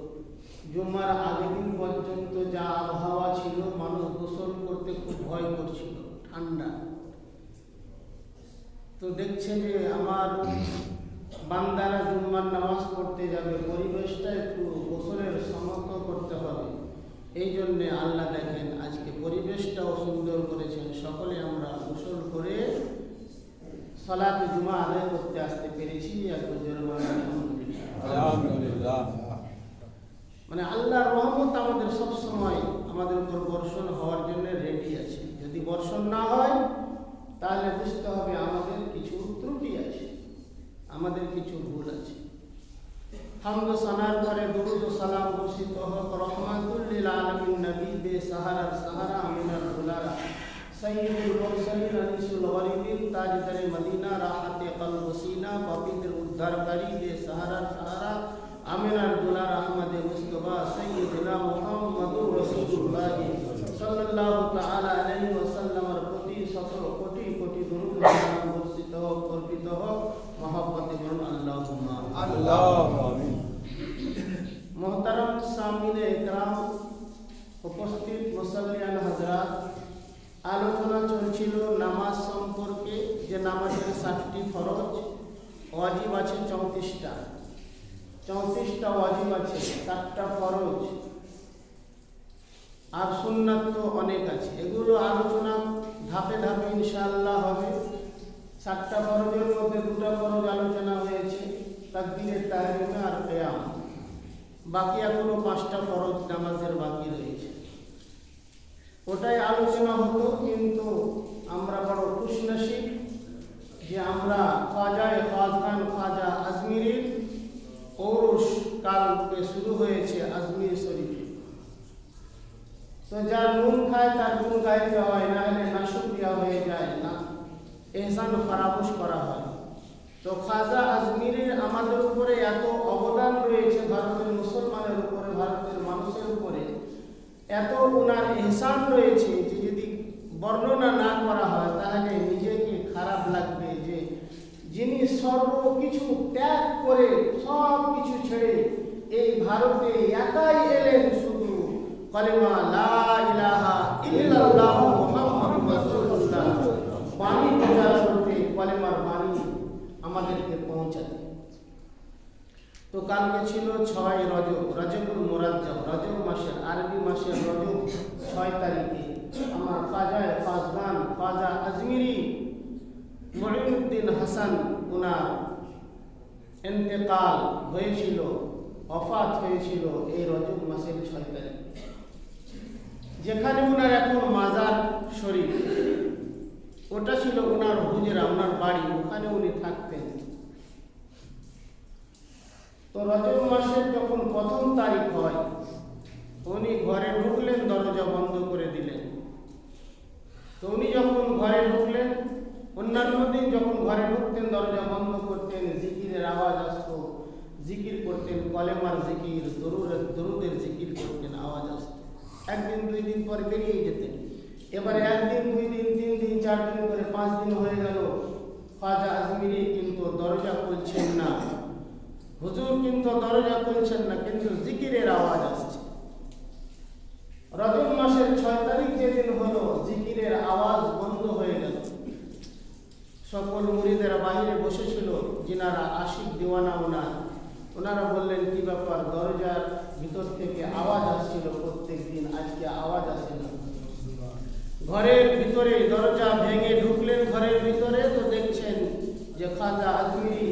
তো জুম্মার আগের দিন পর্যন্ত যা আবহাওয়া ছিল, মানুষ গোসল করতে খুব ভয় করছিল, ঠান্ডা। তো দেখছে যে আমার বান্দারা জুম্মার নামাজ পড়তে যাবে, পরিবেশটা একটু গোসলের সমত করতে হবে। এই জন্যে আল্লাহ দেখেন, আজকে পরিবেশটাও সুন্দর করেছেন। সকলে আমরা গোসল করে সলাতে জুমা আদায় করতে আসতে পেরেছি। আলহামদুলিল্লাহ। মানে আল্লাহর রহমত আমাদের সব সময় আমাদের উপর বর্ষণ হওয়ার জন্য রেডি আছে। যদি বর্ষণ না হয়, তাহলে বুঝতে হবে আমাদের কিছু ত্রুটি আছে, আমাদের কিছু ভুল আছে। হামদ সানার পরে দুরুদ সালাম বর্ষিত হোক রহমাতুল্লিল আলামিন নবী বে সাহারার সাহারা আমিনার দুলারা সৈয়দুল মুরসালিন মদিনা রাহাতে কলব সিনা পবিত্র উদ্ধারকারী বে সাহারার সাহারা আমিনার দুলার আহমদ মুস্তফা সৈয়দনা মুহাম্মদুর রাসূলুল্লাহ সাল্লাল্লাহু তাআলা আলাইহি ওয়াসাল্লামের প্রতি শত কোটি কোটি দুরূদ সালাম বর্ষিত হোক অর্পিত হোক। মহব্বতে বলুন আল্লাহুম্মা আল্লাহ আমিন। মোহতারাম সামিনে একরাম উপস্থিত মুসল্লিয়ান হাজরাত আলোচনা চলছিল নামাজ সম্পর্কে যে নামাজের ষাটটি ফরজ ওয়াজিব আছে চৌত্রিশটা। চৌত্রিশটা ওয়াজিব আছে, চারটা ফরজ। আর সুন্নাত তো অনেক আছে। এগুলো আলোচনা ধাপে ধাপে ইনশাআল্লাহ হবে। সাতটা ফরজের মধ্যে দুটো ফরজ আলোচনা হয়েছে, তাকবীরের তাহরিমে আর কেয়াম। বাকি এখনও পাঁচটা ফরজ নামাজের বাকি রয়েছে। ওটাই আলোচনা হতো কিন্তু আমরা বড় খুশনসিব যে আমরা খাজায় খাজখান খাজা আজমিরের পৌরুষ কালকে শুরু হয়েছে আজমির শরীফে। তো যার নুন খায়, তার নুন গাইতে হয়, না হলে নাশুক্রিয়া হয়ে যায় না। এহসান ফারামুশ করা হয়। তো খাজা আজমিরের আমাদের উপরে এত অবদান রয়েছে ভারতের মুসলমানের উপরে, ভারতের মানুষের উপরে। এত ওনার এহসান রয়েছে যে যদি বর্ণনা না করা হয়, তাহলে নিজেকে খারাপ লাগবে। যিনি সর্বকিছু ত্যাগ করে সব কিছু ছেড়ে এই ভারতে একাই এলেন শুধু কলেমা লা ইলাহা ইল্লাল্লাহ মুহাম্মাদুর রাসূলুল্লাহ। বাণী প্রচার করতে কলেমার বাণী আমাদেরকে পৌঁছাতে। তো কালকে ছিল ছয় রজব, রজবুল মোরাজ্জব রজব মাসের আরবি মাসের রজব, ছয় তারিখে। আমার খাজায় ফাজগান খাজা আজমিরি মহিউদ্দিন হাসান ওনার এন্তেকাল হয়েছিল, অফাত হয়েছিল এই রজব মাসের ছয় তারিখ। যেখানে ওনার এখন মাজার শরীফ। ওটা ছিল ওনার হুজরা ওনার বাড়ি, ওখানে উনি থাকতেন। তো রজব মাসের যখন প্রথম তারিখ হয়, উনি ঘরে ঢুকলেন, দরজা বন্ধ করে দিলেন। তো উনি যখন ঘরে ঢুকলেন, অন্যান্য দিন যখন ঘরে ঢুকতেন দরজা বন্ধ করতেন, জিকিরের আওয়াজ আসতো, জিকির করতেন, কলেমার জিকির দরুরের দরুদের জিকির করতেন, আওয়াজ আসতো। একদিন, দুই দিন পরে বেরিয়ে যেতেন। এবারে একদিন, দুই দিন, তিন দিন, চার দিন করে পাঁচ দিন হয়ে গেল। খাজা আজমিরি কিন্তু দরজা খুলছেন না। হুজুর কিন্তু দরজা খুলছেন না, কিন্তু জিকিরের আওয়াজ আসছে। রজব মাসের ছয় তারিখ যেদিন হলো, জিকিরের আওয়াজ সকল মুড়িদের বাইরে বসেছিল যিনারা আশিক দিওয়ানা ওনার ওনারা বললেন, কি ব্যাপার? দরজার ভিতর থেকে আওয়াজ আসছিল প্রত্যেক দিন, আজকে আওয়াজ আসে না। ঘরের ভিতরে দরজা ভেঙে ঢুকলেন, ঘরের ভিতরে তো দেখছেন যে খাজা আজমিরি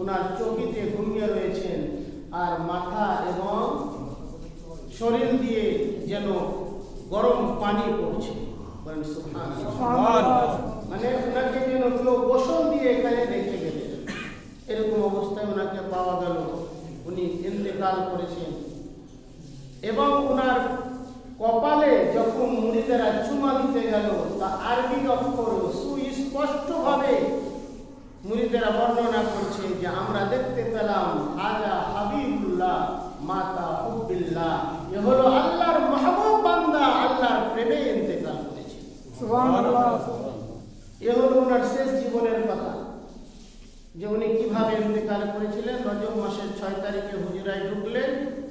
ওনার চকিতে ঘুমিয়ে রয়েছেন আর মাথা এবং শরীর দিয়ে যেন গরম পানি পড়ছে। মানে ওনাকে যেন কেউ গোসল দিয়ে এখানে রেখে গেলেন। এরকম অবস্থায় ওনাকে পাওয়া গেল। উনি ইন্তেকাল করেছেন। এবং ওনার কপালে যখন মুড়িদেরা চুমা দিতে গেল, তা আরবি অক্ষর সুস্পষ্টভাবে মুড়িদেরা বর্ণনা করছে যে, আমরা দেখতে পেলাম হাজা হাবিবুল্লাহ মাতা হুব্বিল্লাহ এ হলো আল্লাহর মাহবুব বান্দা আল্লাহর প্রেমে ইন্তেকাল করেছে এ হলো ওনার শেষ জীবনের কথা যে উনি কীভাবে ইন্তেকাল করেছিলেন মাসের ছয় তারিখে হুজুরায় ঢুকলেন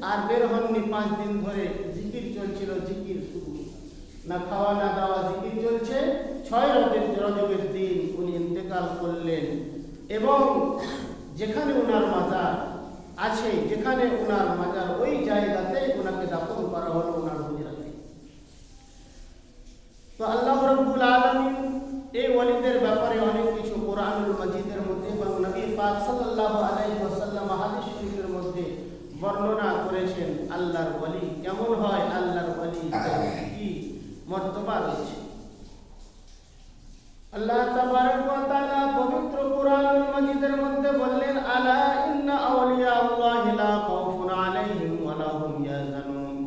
আর বের হননি পাঁচ দিন ধরে। জিকির চলছিল, জিকির শুরু। না খাওয়া, না দাওয়া, জিকির চলছে। ছয় রজের রজবের দিন উনি ইন্তেকাল করলেন। এবং যেখানে ওনার মাজার আছে, যেখানে ওনার মাজার, ওই জায়গাতে ওনাকে দাফন করা হলো ওনার হুজরাতে। তো আল্লাহ রব্বুল আলামিন এই ওয়ালিদের ব্যাপারে অনেক কিছু কোরআনুল মাজিদের মধ্যে এবং নবী পাক সাল্লাল্লাহু আলাইহি ওয়াসাল্লাম হাদিস শরীফের মধ্যে বর্ণনা করেছেন আল্লাহর ওয়ালি। কেমন হয় আল্লাহর ওয়ালি? কি মর্তবা রয়েছে? আল্লাহ তাবারক ওয়া তাআলা পবিত্র কোরআনুল মাজিদের মধ্যে বললেন আলা ইন্না আউলিয়া আল্লাহি লা খাউফুন আলাইহিম ওয়া লা হুম ইয়াহজানুন।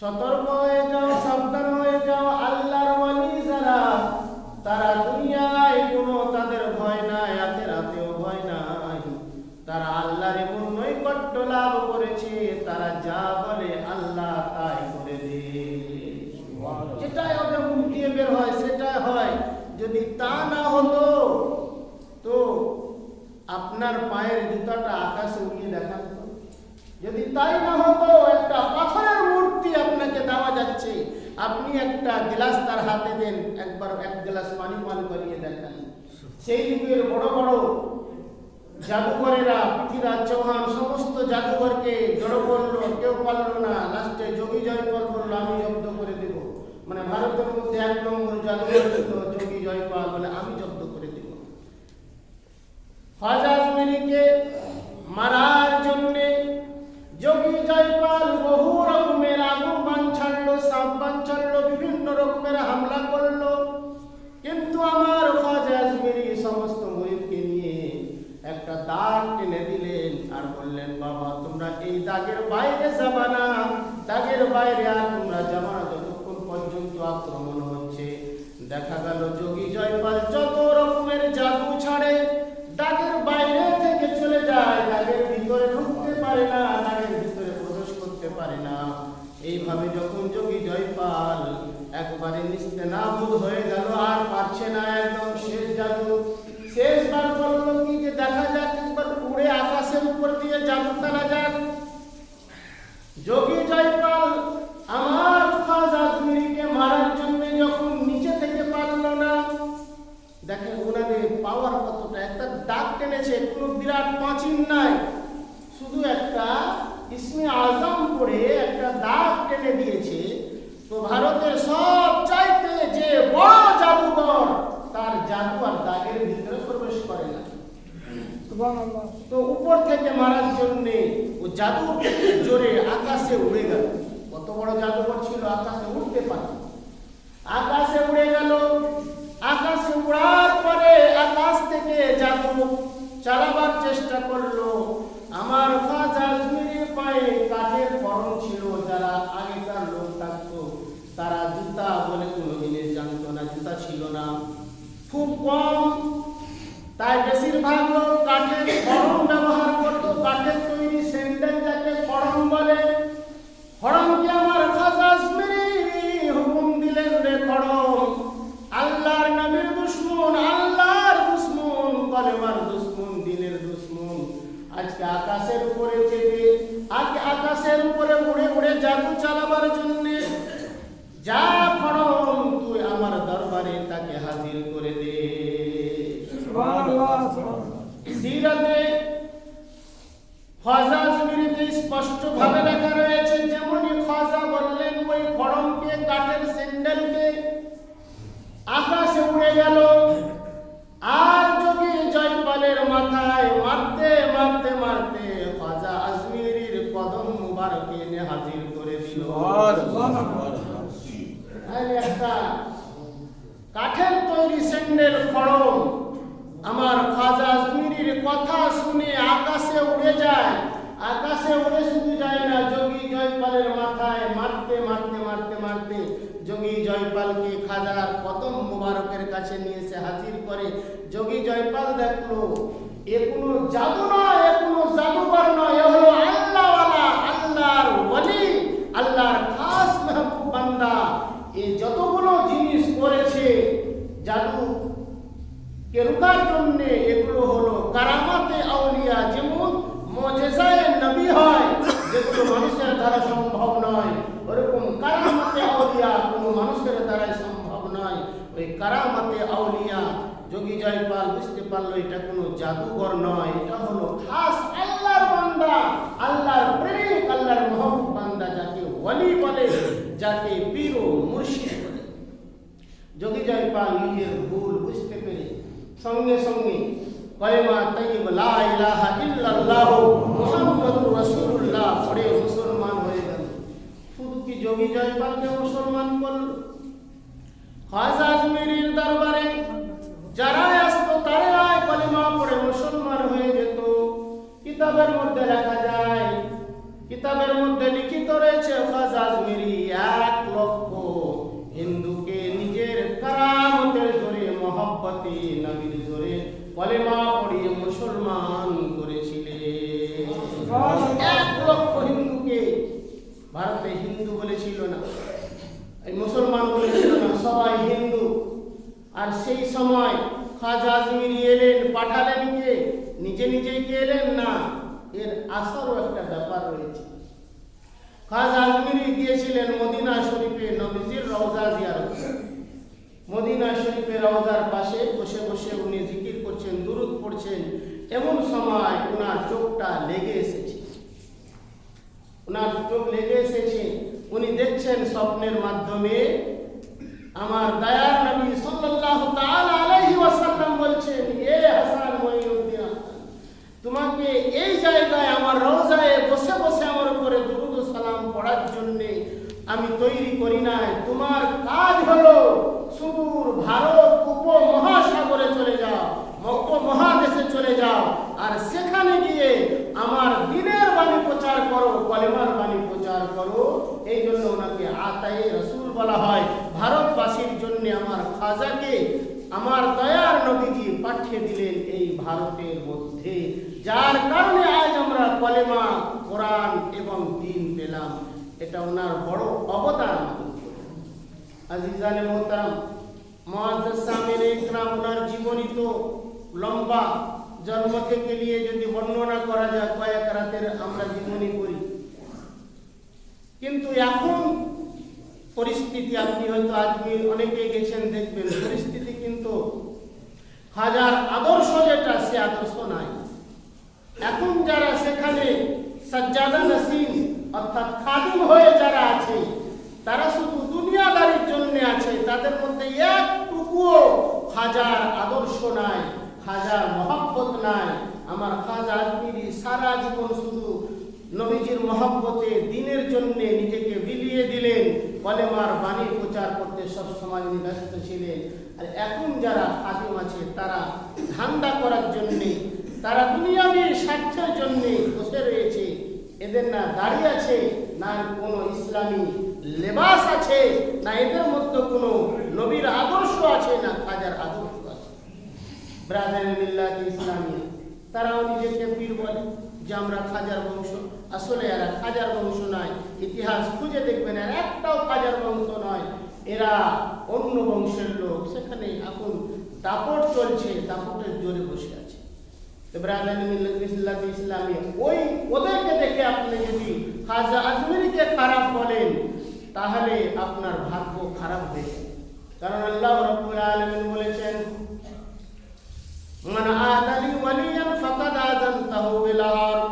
সতর্ক হয়ে যাও সাবধান হয়ে যাও আল্লাহর ওয়ালি যারা তারা যেটাই ওদের মুখ বের হয় সেটা হয়। যদি তা না হতো, তো আপনার পায়ের জুতাটা আকাশে উড়িয়ে দেখান তো। যদি তাই না হতো, একটা পাথরের মূর্তি আপনাকে দেওয়া যাচ্ছে। আপনি একটা গ্লাস তার হাতে দেন, একবার এক গ্লাস পানি পান করিয়ে দেখান। সেই যুগের বড় বড় জাদুঘরেরা, পৃথিবীরাজ চৌহান, সমস্ত জাদুঘরকে জড়ো করল, কেউ পারল না। লাস্টে যোগী জয়পাল বলল, আমি জব্দ করে দেব। মানে ভারতের মধ্যে এক নম্বর জাদুঘর যোগী জয়পাল বলে আমি জব্দ করে দেব। খাজা মারার জন্যে যোগী জয়পাল বহু রকমের আগুন বান সাপ বান বিভিন্ন রকমের হামলা করল। কিন্তু আমার খাজা সমস্ত মুরিদকে নিয়ে একটা দাগ টেনে দিলেন আর বললেন, বাবা, তোমরা এই দাগের বাইরে যাবা না, দাগের বাইরে আর দেখা গেল যোগী জয়পাল যত রকমের জাদু ছাড়ে, দাগের বাইরে থেকে চলে যায়, দাগের ভিতরে ঢুকতে পারে না, দাগের ভিতরে প্রবেশ করতে পারে না। এইভাবে যখন যোগী জয়পাল একবারে নিস্তে নাবুদ হয়ে গেল আর পারছে না একদম শেষ জাদু শেষবার বলল কি যে দেখা যাক একবার উড়ে আকাশের উপর দিয়ে জাদু ফেলা যাক যোগী জয়পাল আমার খাজা আজমিরিকে মারার জন্য যখন নিচে থেকে পারল না দেখেন ওনাদের পাওয়ার কতটা একটা দাগ টেনেছে কোনো বিরাট পাঁচিন নাই শুধু একটা ইসমে আজম করে একটা দাগ টেনে দিয়েছে তো ভারতের সব চাইতে যে বড় জাদুকর তার জাদু আর দাগের ভিতরে প্রবেশ করে না তো উপর থেকে মারার জন্য ও জাদু জোরে আকাশে উড়ে গেল কত বড় জাদুকর ছিল আকাশে উঠতে পারে আকাশে উড়ে গেল আকাশে উড়ার পরে আকাশ চালাবার চেষ্টা করল। আমার পায়ে কাঠের ফরম ছিল, যারা আগেকার লোক থাকতো, তারা জুতা বলে কোনো জিনিস জানতো না, জুতা ছিল না। খুব কম, তাই বেশিরভাগ লোক কাঠের খড়ম জাদু চালাবার জন্য। যা ফরম তুই আমার দরবারে তাকে হাজির করে দে। সিরাতে ফাজাজ স্পষ্ট ভাবে জয়পালকে কদম মুবারকের কাছে নিয়ে এসে হাজির করে যোগী জয়পাল দেখল, এ কোনো জাদু নয় এ কোনো জাদুকর নয় এ হলো আল্লাহওয়ালা, আল্লাহর ওয়ালি আল্লাহর খাস মেহবুব বান্দা। এ যতগুলো জিনিস করেছে জাদু কে রুকার জন্য, এগুলো হলো কারামাতে আউলিয়া, যেমন মজেজায় নবী হয়, যেগুলো মানুষের দ্বারা সম্ভব নয় ওরকম কারামাতে আউলিয়া কোনো মানুষের দ্বারাই সম্ভব নয় ওই কারামাতে আউলিয়া, যোগী জয়পাল বুঝতে পারল এটা কোনো জাদুঘর নয়, এটা হলো খাস আল্লাহর বান্দা, আল্লাহর প্রেমিক, আল্লাহর মহবুব বান্দা যাকে ওয়ালি বলে, যাকে পীর মুর্শিদ বলে। যোগী জয়পাল নিজের ভুল বুঝতে পেরে সঙ্গে সঙ্গে কলেমা তাইব লা ইলাহা ইল্লাল্লাহ মুহাম্মাদুর রাসূলুল্লাহ পড়ে মুসলমান হয়ে গেল। শুধু কি যোগী জয়পালকে মুসলমান করল? খাজা আজমিরির দরবারে যারা আসতো, তারাই কলেমা পড়ে মুসলমান হয়ে যেত। কিতাবের মধ্যে লেখা যায়, কিতাবের মধ্যে লিখিত রয়েছে খাজা আজমিরি এক লক্ষ হিন্দুকে নিজের কারামতের জোরে, মহব্বতে, নবীর জোরে কলেমা পড়িয়ে মুসলমান করেছিলেন। এক লক্ষ হিন্দুকে ভারতে হিন্দু বলেছিল না মুসলমান বলেছিল। সবাই হিন্দু। আর সেই সময় খাজা আজমিরি এলেন, পাঠালেন কে? নিজে নিজেই কে এলেন? না। এর আসারও একটা ব্যাপার রয়েছে। খাজা আজমিরি গিয়েছিলেন মদিনা শরীফে নবীজির রওজা জিয়ারত। মদিনা শরীফের রওজার পাশে বসে বসে উনি জিকির করছেন, দুরুদ পড়ছেন। এমন সময় ওনার চোখটা লেগে এসেছে। ওনার চোখ লেগে এসেছে। উনি দেখছেন স্বপ্নের মাধ্যমে আমার দয়ার নবী সাল্লাল্লাহু তাআলা আলাইহি ওয়াসাল্লাম বলছেন এ হাসান মঈনুদ্দিন, তোমাকে এই জায়গায় আমার রওজায় বসে বসে আমার উপরে দুরুদ সালাম পড়ার জন্য আমি তৈরি করি নাই। তোমার কাজ হলো সুদূর ভারত উপমহাসাগরে চলে যাও মহাদেশে চলে যাও, আর সেখানে গিয়ে আমার দিনের বাণী প্রচার করো, কলেমার বাণী প্রচার করো। এই জন্য ওনাকে আতায়ে রসুল বলা হয়, ভারতবাসীর জন্য আমার খাজাকে আমার দয়ার নবীজি পাঠিয়ে দিলেন এই ভারতের মধ্যে। যার কারণে আজ আমরা কলেমা, কোরআন এবং দিন পেলাম। এটা ওনার বড় অবদান। মোহতারাম ইকরাম ওনার জীবনী তো লম্বা। জন্ম থেকে নিয়ে যদি বর্ণনা করা যায়, কয়েক রাতের আমরা জীবনী করি কিন্তু এখন পরিস্থিতি আপনি হয়তো আজকে অনেকেই গেছেন দেখবেন, পরিস্থিতি কিন্তু হাজার আদর্শ যেটা, সে আদর্শ নাই। এখন যারা সেখানে সাজ্জাদা নসিম অর্থাৎ খাদিম হয়ে যারা আছে, তারা শুধু দুনিয়াদারির জন্য আছে, তাদের মধ্যে একটুকুও হাজার আদর্শ নাই, হাজার মহব্বত নাই। আমার খাজা আজমিরি সারা জীবন শুধু নবীজির মহব্বতে, দিনের জন্য নিজেকে বিলিয়ে দিলেন। কলেমার বাণী প্রচার করতে সব সময় উনি ব্যস্ত ছিলেন। আর এখন যারা আদিম আছে, তারা ধান্দা করার জন্যে, তারা দুনিয়াবী স্বার্থের জন্যে বসে রয়েছে। এদের না দাড়ি আছে, না কোনো ইসলামী লেবাস আছে, না এদের মধ্যে কোনো নবীর আদর্শ আছে, না খাজার আদর্শ আছে। ব্রাদার ইসলামী তারাও নিজেকে পীর বলে যে আমরা খাজার বংশ। আসলে এরা খাজার বংশ নয়। ইতিহাস খুঁজে দেখবেন এরা একটাও খাজার বংশ নয়। এরা অন্য বংশের লোক। সেখানে এখন দাপট চলছে, দাপটের জোরে বসে আছে। তো মিল্লাত ইসলামী, ওই ওদেরকে দেখে আপনি যদি খাজা আজমিরিকে খারাপ বলেন, তাহলে আপনার ভাগ্য খারাপ যাবে। কারণ আল্লাহ রব্বুল আলামিন বলেছেন, মান আদালি ওয়ালিয়ান ফাকাদ আযানতাহু বিল হারব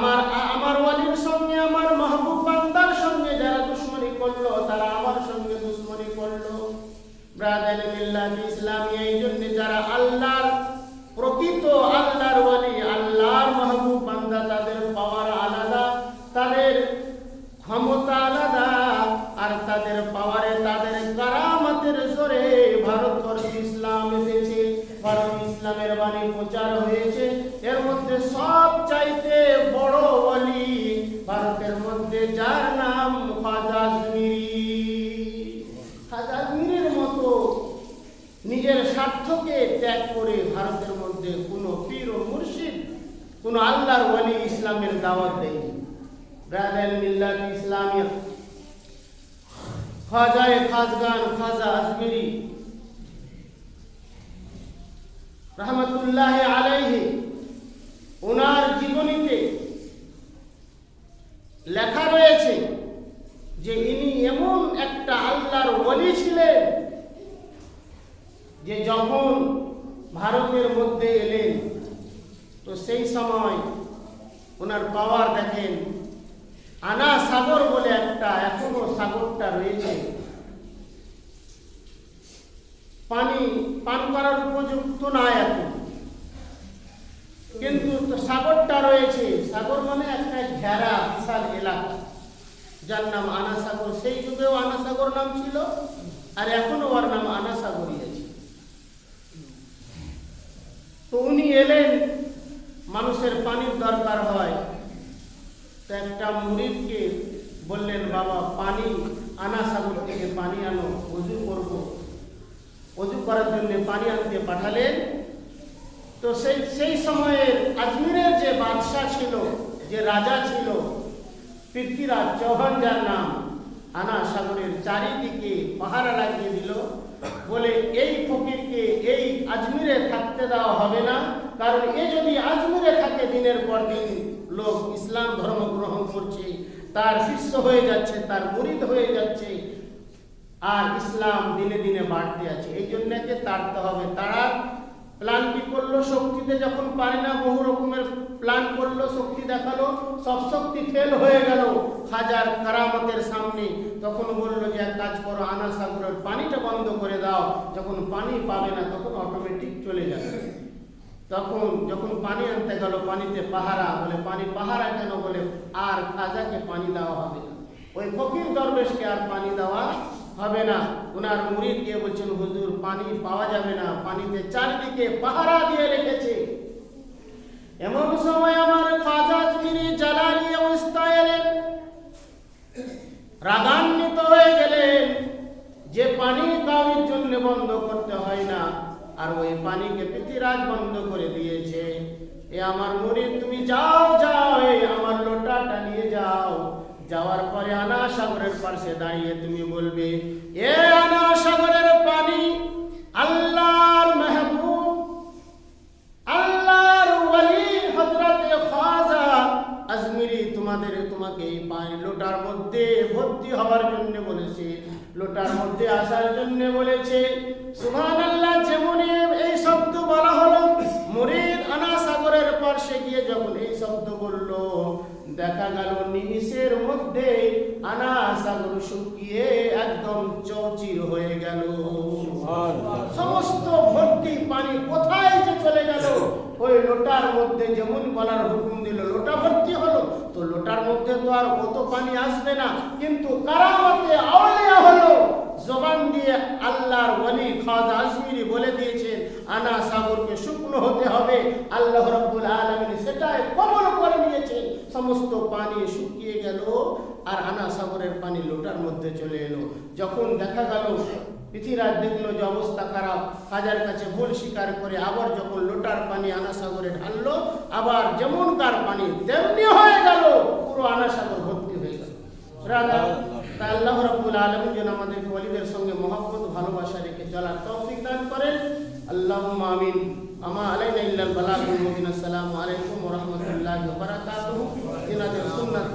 আমার আমার ওয়ালির সঙ্গে, আমার মাহবুব বান্দার সঙ্গে যারা দুশ্মনী করল, তারা আমার সঙ্গে দুশ্মনী করল। ব্রাদার ইসলামী, এই জন্য যারা আল্লাহর প্রকৃত আল্লাহর ওয়ালি আল্লাহর মাহবুব বান্দা তাদের পাওয়ার আলাদা তাদের ক্ষমতা আলাদা আর তাদের পাওয়ারে তাদের কারামতের জোরে ভারতবর্ষী দাওয়াত দেয়নি ব্রাদার মিল্লাত ইসলামিয়া খাজায়ে খাজগান খাজা আজমিরি রহমতুল্লাহ আলাইহি ওনার জীবনীতে লেখা রয়েছে যে ইনি এমন একটা আল্লাহর ওলি ছিলেন যে যখন ভারতের মধ্যে এলেন, তো সেই সময় ওনার পাওয়ার দেখেন, আনা সাগর বলে একটা এখনও সাগরটা রয়েছে। পানি, পান করার উপযুক্ত না এখন। কিন্তু সাগরটা রয়েছে। সাগর মানে একটা ঘেরা, বিশাল এলাকা। যার নাম আনাসাগর। সেই যুগেও আনাসাগর নাম ছিল, আর এখনও ওর নাম আনা সাগরই আছে। তো উনি এলেন, মানুষের পানির দরকার হয়। তো একটা মুরিদকে বললেন, বাবা, পানি, আনাসাগর থেকে পানি আনো অজু করব। অজু করার জন্য পানি আনতে পাঠালেন। তো সেই সেই সময়ের আজমিরের যে বাদশাহ ছিল, যে রাজা ছিল, পৃথ্বীরাজ চৌহান যার নাম আনা সাগরের চারিদিকে পাহারা লাগিয়ে দিল, বলে এই ফকিরকে এই আজমিরে থাকতে দেওয়া হবে না, কারণ এ যদি আজমিরে থাকে, দিনের পর দিন লোক ইসলাম ধর্ম গ্রহণ করছে, তার শিষ্য হয়ে যাচ্ছে, তার মুরিদ হয়ে যাচ্ছে আর ইসলাম দিনে দিনে বাড়তে আছে। এই জন্য একে তাড়তে হবে। তারা প্ল্যান কি করল? শক্তিতে যখন পারে না, বহু রকমের প্ল্যান করল, শক্তি দেখাল, সব শক্তি ফেল হয়ে গেল হাজার কারামতের সামনে। তখন বলল যে, এক কাজ করো আনা সাগরের পানিটা বন্ধ করে দাও। যখন পানি পাবে না, তখন অটোমেটিক চলে যাবে। তখন যখন পানি আনতে গেল, পানিতে পাহারা, বলে, পানি পাহারা কেন? বলে, আর খাজাকে পানি দেওয়া হবে না। ওই ফকির দরবেশকে আর পানি দেওয়া হবে না। ওনার মুরিদ গিয়ে বলছেন, হুজুর, পানি পাওয়া যাবে না। পানিতে চারদিকে পাহারা দিয়ে রেখেছে। এমন সময় আমার খাজা যিনি জ্বালানি অবস্থায় এলেন, রাগান্বিত হয়ে গেলেন যে পানি কাউরির জন্য বন্ধ করতে হয় না, আর ওই পানিকে পৃথিরাজ বন্ধ করে দিয়েছে। এ আমার মুরিদ, তুমি যাও যাও আমার যাওয়ার পরে আনা সাগরের পাশে দাঁড়িয়ে তুমি বলবে, এ আনা সাগরের পানি, আল্লাহর মেহবুব, আল্লাহর ওয়ালি হযরতে খাজা আজমিরি তোমাদের, তোমাকে এই পানি লোটার মধ্যে ভর্তি হওয়ার জন্য বলেছে। লোটার মধ্যে আসার জন্য বলেছে, সুবহানাল্লাহ দেখা গেল নিমিষের মধ্যে আনা সাগর শুকিয়ে একদম চৌচির হয়ে গেল। সমস্ত ভর্তি পানি কোথায় যে চলে গেল? ওই লোটার মধ্যে যেমন বলার হুকুম দিল লোটা ভর্তি হলো তো লোটার মধ্যে তো আর কত পানি আসবে না। কিন্তু কারামতে আউলিয়া হলো জবান দিয়ে আল্লাহর ওয়ালি খাজা আজমিরি বলে দিয়েছেন আনা সাগরকে শুকনো হতে হবে। আল্লাহ রাব্বুল আলামিন সেটাই কবল করে নিয়েছেন সমস্ত পানি শুকিয়ে গেল আর আনা সাগরের পানি লোটার মধ্যে চলে এলো। যখন দেখা গেল পৃথিবীরাজ দেখল যে অবস্থা খারাপ, হাজার কাছে ভুল স্বীকার করে আবার যখন লোটার পানি আনা সাগরে ঢাললো, আবার যেমনকার পানি তেমনি হয়ে গেল, পুরো আনা সাগর ভর্তি হয়ে গেল। রাধা তা আল্লাহ রাব্বুল আলামিন যেন আমাদের ওলিদের সঙ্গে মহব্বত, ভালোবাসা রেখে চলার তৌফিক দান করেন। আল্লাহুম্মা আমিন আমা আলাইনা ইল্লাল বালাগুল মুবিন আসসালামু আলাইকুম ওয়া রাহমাতুল্লাহি ওয়া বারাকাতুহু এনাদের সুন্নাত